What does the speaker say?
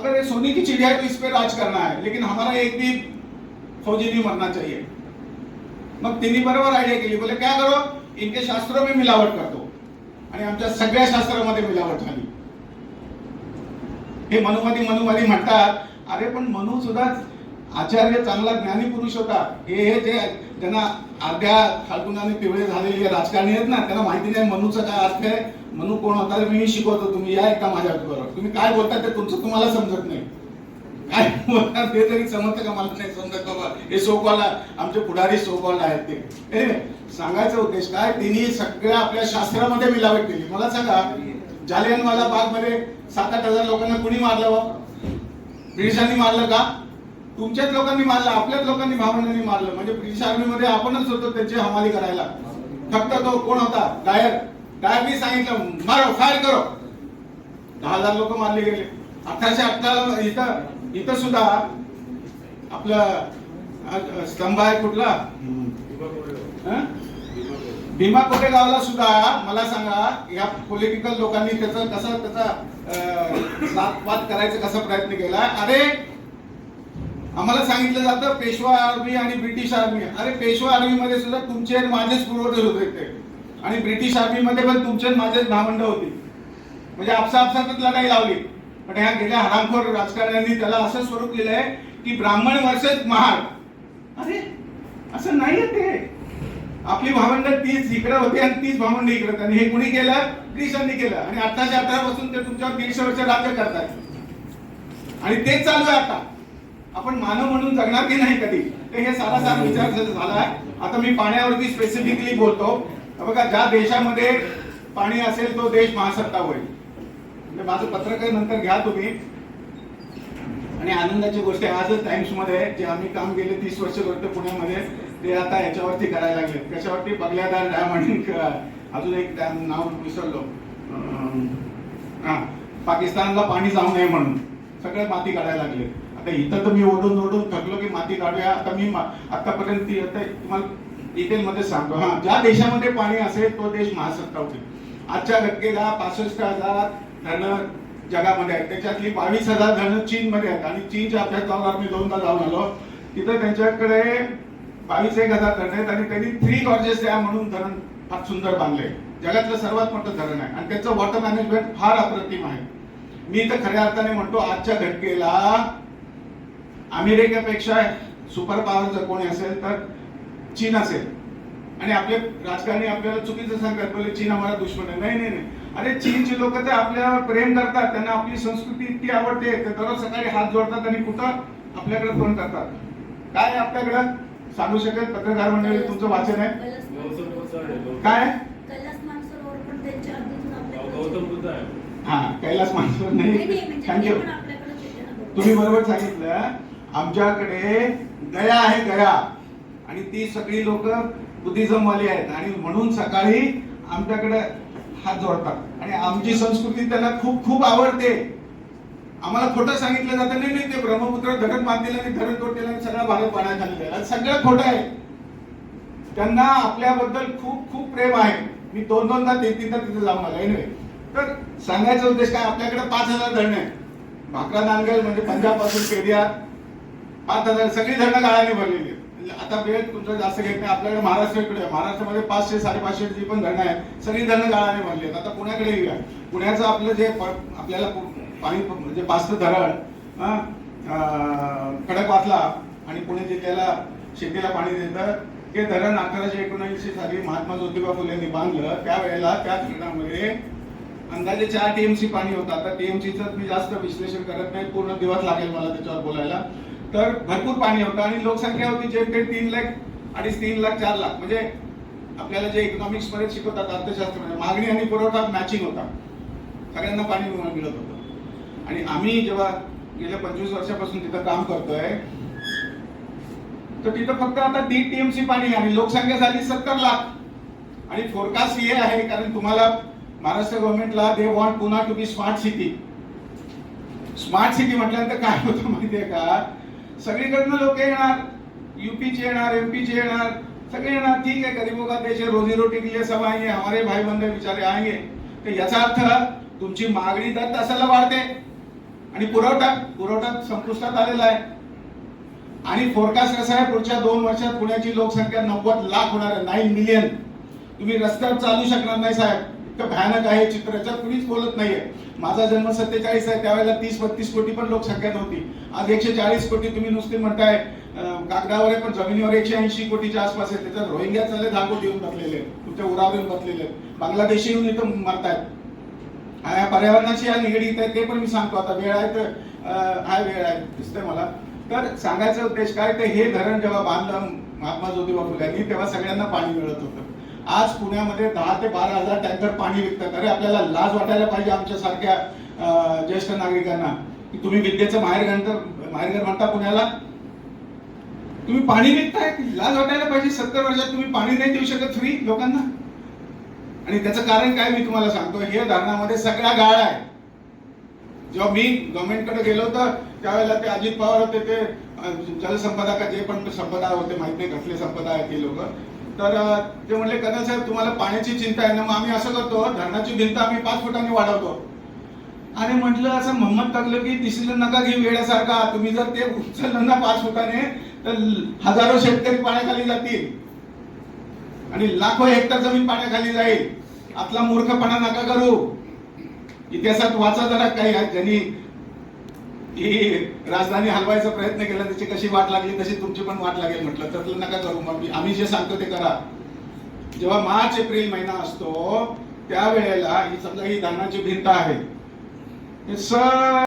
अगर ये सोने की चिड़िया है तो इस पर राज करना है लेकिन हमारा एक भी फौजी नहीं मरना चाहिए। मग त्यांनी बरोबर आयडिया केली. बोले काय करो? इनके शास्त्रों में मिलावट करतो आणि आमच्या सगळ्या शास्त्रामध्ये मिलावट झाली. हे मनुमती मनुमती म्हणतात. अरे पण मनु सुद्धा आचार्य चांगला ज्ञानी पुरुष होता. हे हे जे त्यांना अर्ध्या खालतुनाने पिवळे झालेले राजकारणी आहेत ना त्यांना माहिती नाही मनूचा काय अर्थ आहे. मनू कोण होता मी शिकवतो. तुम्ही या एका माझ्या बरोबर. तुम्ही काय बोलता ते तुमचं तुम्हाला समजत नाही. काय बोलतात ते तरी समजतं का मला नाही समजत बाबा? हे सोकॉल आमचे पुढारी सोकॉल आहेत ते. सांगायचा उद्देश काय? तिने सगळ्या आपल्या शास्त्रामध्ये मिलावट केली. मला सांगा जालियनवाला बागमध्ये सात आठ हजार लोकांना कुणी मारलं बा? ब्रिटिशांनी मारलं का? तुमच्याच लोकांनी मारलं आपल्याच लोकांनी भावंडांनी मारलं म्हणजे ब्रिटिश आर्मीमध्ये आपणच होतो त्यांची हमाली करायला. फक्त तो कोण होता? डायर. डायरनी सांगितलं मारो फायर करो. दहा हजार लोक मारले गेले. अठराशे अठरा इथं इथं सुद्धा आपलं स्तंभ आहे कुठला? भीमा कोटेगावला सुद्धा मला सांगा या पॉलिटिकल लोकांनी त्याचा कसा त्याचा जातपात करायचा कसा प्रयत्न केला? अरे आम्हाला सांगितलं जातं पेशवा आर्मी आणि ब्रिटिश आर्मी. अरे पेशवा आर्मी मध्ये सुद्धा तुमचे आणि माझेच पुरवठे होते ते. आणि ब्रिटिश आर्मी मध्ये पण तुमचे आणि माझेच भावंड होती. म्हणजे आपसा आपसातच लढाई लावली. पण ह्या गेल्या हरामखोर राजकारण्यांनी त्याला असं स्वरूप दिलंय की ब्राह्मण वर्सेस महार अरे असं नाहीये ते. आपली भावंड तीच इकडे होती आणि तीच भावंड इकडे आणि हे कुणी केलं? ब्रिटिशांनी केलं. आणि अठराशे अठरा पासून ते तुमच्यावर दीडशे वर्ष राज्य करतात आणि तेच चालू आहे आता. आपण मानव म्हणून जगणार की नाही कधी? ते हे सारा सारा विचार झाला आता मी पाण्यावरती स्पेसिफिकली बोलतो. बघा ज्या देशामध्ये पाणी असेल तो देश महासत्ता होईल. म्हणजे माझं पत्रक नंतर घ्या तुम्ही. आणि आनंदाची गोष्ट आज आजच टाइम्समध्ये जे आम्ही काम गेले तीस वर्ष करतो पुण्यामध्ये ते आता याच्यावरती करायला लागले. कशावरती? बगल्यादार डॅम आणि अजून एक डॅम नाव विसरलो. हा पाकिस्तानला पाणी जाऊ नये म्हणून. सगळे माती काढायला लागले. आता इथं तर मी ओढून ओढून थकलो की माती काढूया. आता मी आतापर्यंत ती- आता तुम्हाला डिटेल मध्ये सांगतो. हा ज्या देशामध्ये पाणी असेल तो देश महासत्ता होते आजच्या घटकेला पासष्ट हजार धरणं जगामध्ये आहेत. त्याच्यातली बावीस हजार धरणं चीन मध्ये आहेत. आणि चीनच्या अभ्यासावर मी दोनदा जाऊन आलो. तिथं त्यांच्याकडे बावीस एक हजार धरण आहेत आणि त्यांनी थ्री गॉर्जेस या म्हणून धरण फार सुंदर बांधले जगातलं सर्वात मोठं धरण आहे. आणि त्याचं वॉटर मॅनेजमेंट फार अप्रतिम आहे. मी तर खऱ्या अर्थाने म्हणतो आजच्या घटकेला अमेरिकेपेक्षा सुपर पॉवर जर कोणी असेल तर चीन असेल. आणि आपले राजकारणी आपल्याला चुकीचं सांगतात बोले चीन आम्हाला दुश्मन आहे. नाही नाही नाही. अरे चीनची लोक ते आपल्यावर प्रेम करतात. त्यांना आपली संस्कृती इतकी आवडते. ते दररोज सकाळी हात जोडतात आणि कुठं आपल्याकडे फोन करतात. काय आपल्याकडं? सांगू शकेल? पत्रकार मंडळी तुमचं वाचन आहे. काय? हा कैलास मानसरोवर नाही, म्हणजे थँक्यू गौतम. तुम्ही बरोबर सांगितलं. आमच्याकडे गया आहे गया आणि ती सगळी लोक बुद्धिझमवाली आहेत. आणि म्हणून सकाळी आमच्याकडे हात जोडतात. आणि आमची संस्कृती त्यांना खूप खूप आवडते. आम्हाला खोटं सांगितलं जातं. नाही नाही ते ब्रह्मपुत्र धरण बांधलेलं आणि धरण तोडलेलं आणि सगळं भारत पाण्याखाली आहे. सगळं खोटं आहे. त्यांना आपल्याबद्दल खूप खूप प्रेम आहे. मी दोन दोनदा तीन तीनदा तिथे जाऊन आलो नाही तर सांगायचा उद्देश काय? आपल्याकडे पाच हजार धरण आहे भाकरा नांगल म्हणजे पंजाबपासून पासून आता सगळी धरणं गाळाने भरलेली आहेत. म्हणजे आता वेळ तुमचं जास्त घेत नाही. आपल्याकडे महाराष्ट्राकडे महाराष्ट्रामध्ये पाचशे साडेपाचशे जी पण धरणं आहेत सगळी धरणं गाळाने भरली आहेत. आता पुण्याकडे येऊया. पुण्याचं आपलं जे आपल्याला पाणी म्हणजे पाचचं धरण हं, खडकवासला आणि पुणे जिल्ह्याला शेतीला पाणी देतं. हे धरण अकराशे एकोणऐंशी साली महात्मा ज्योतिबा फुलेंनी बांधलं. त्यावेळेला त्या धरणामध्ये अंदाजे चार टीएमसी पाणी होतं. आता टीएमसीचं मी जास्त विश्लेषण करत नाही. पूर्ण दिवस लागेल मला त्याच्यावर बोलायला. तर भरपूर पाणी होतं आणि लोकसंख्या होती जेमतेम तीन लाख अडीच तीन लाख चार लाख. म्हणजे आपल्याला जे इकॉनॉमिक्समध्ये शिकवतात अर्थशास्त्र मागणी आणि पुरवठा मॅचिंग होता. सगळ्यांना पाणी मिळत होतं. आणि आम्ही जेव्हा गेल्या पंचवीस वर्षापासून तिथं काम करतोय तर तिथं फक्त आता दीड टीएमसी पाणी आहे. आणि लोकसंख्या झाली सत्तर लाख. आणि फोरकास्ट हे आहे कारण तुम्हाला महाराष्ट्र गव्हर्नमेंटला दे वॉन्ट पुन्हा to be smart city smart city म्हटल्यानंतर काय होतं माहितीये का? सगळीकडनं लोक येणार यूपीचे येणार एमपीचे येणार सगळे येणार. ठीक है गरीबों का देश है रोजी रोटी के लिए सब आएंगे हमारे भाई बंधे बिचारे आएंगे. तर याचा अर्थ तुमची मागणी दर तासाला वाढते. आणि पुरवठा पुरवठा संपुष्टात आलेला आहे. आणि फोरकास्ट कसा आहे पुढच्या दोन वर्षात पुण्याची लोकसंख्या नव्वद लाख होणार आहे. नाईन मिलियन तुम्ही रस्त्यावर चालू शकणार नाही साहेब. इतकं भयानक आहे चित्र याच्यात कुणीच बोलत नाहीये. माझा जन्म सत्तेचाळीस आहे त्यावेळेला तीस बत्तीस कोटी पण लोकसंख्या नव्हती. आज एकशे चाळीस कोटी तुम्ही नुसते म्हणताय कागदावर आहे पण जमिनीवर एकशे ऐंशी कोटीच्या आसपास आहे. त्याच्यात रोहिंग्या चालले दहा कोटी येऊन बसलेले तुमच्या उरावर येऊन बसलेले बांगलादेशी येऊन इथं मरतायत. हा, या पर्यावरणाशी या निगडीत आहे ते पण मी सांगतो. आता वेळ आहे तर हाय हा वेळ आहे दिसतंय मला. तर सांगायचा उद्देश काय तर हे धरण जेव्हा बांधलं महात्मा ज्योतिबा फुल्यांनी तेव्हा सगळ्यांना पाणी मिळत होतं. आज पुण्यामध्ये दहा ते बारा हजार टँकर पाणी विकतात. अरे आपल्याला लाज वाटायला पाहिजे आमच्या सारख्या ज्येष्ठ नागरिकांना. की तुम्ही विद्येचं माहेरघर माहेरघर म्हणता पुण्याला? तुम्ही पाणी विकताय लाज वाटायला पाहिजे. सत्तर वर्षात तुम्ही पाणी नाही देऊ शकत फ्री लोकांना. आणि त्याचं कारण काय मी तुम्हाला सांगतो हे धरणामध्ये सगळ्या गाळ आहे जेव्हा मी गव्हर्नमेंटकडे गेलो होतं त्यावेळेला ते अजित पवार होते ते जलसंपदा का जे पण संपदा होते माहीत नाही कसले संपदा आहेत ते लोक. तर ते म्हणले कदम साहेब तुम्हाला पाण्याची चिंता आहे ना मग आम्ही असं करतो धरणाची भिंत आम्ही पाच फुटांनी वाढवतो. आणि म्हटलं असं मम्मत टाकलं की दिसलं नका घेऊ वेळासारखा तुम्ही जर ते उचललं ना पाच फुटाने तर हजारो शेतकरी पाण्याखाली जातील. आणि लाखो हेक्टर जमीन पाण्याखाली जाईल. आपला मूर्खपणा नका करू. इतिहासात वाचा जरा काही आहेत ज्यांनी की राजधानी हलवायचा प्रयत्न केला त्याची कशी वाट लागली तशी तुमची पण वाट लागेल म्हटलं. तर नका करू मग मी- आम्ही जे सांगतो ते करा. जेव्हा मार्च एप्रिल महिना असतो त्यावेळेला ही समजा ही धानाची भिंत आहे. हे सर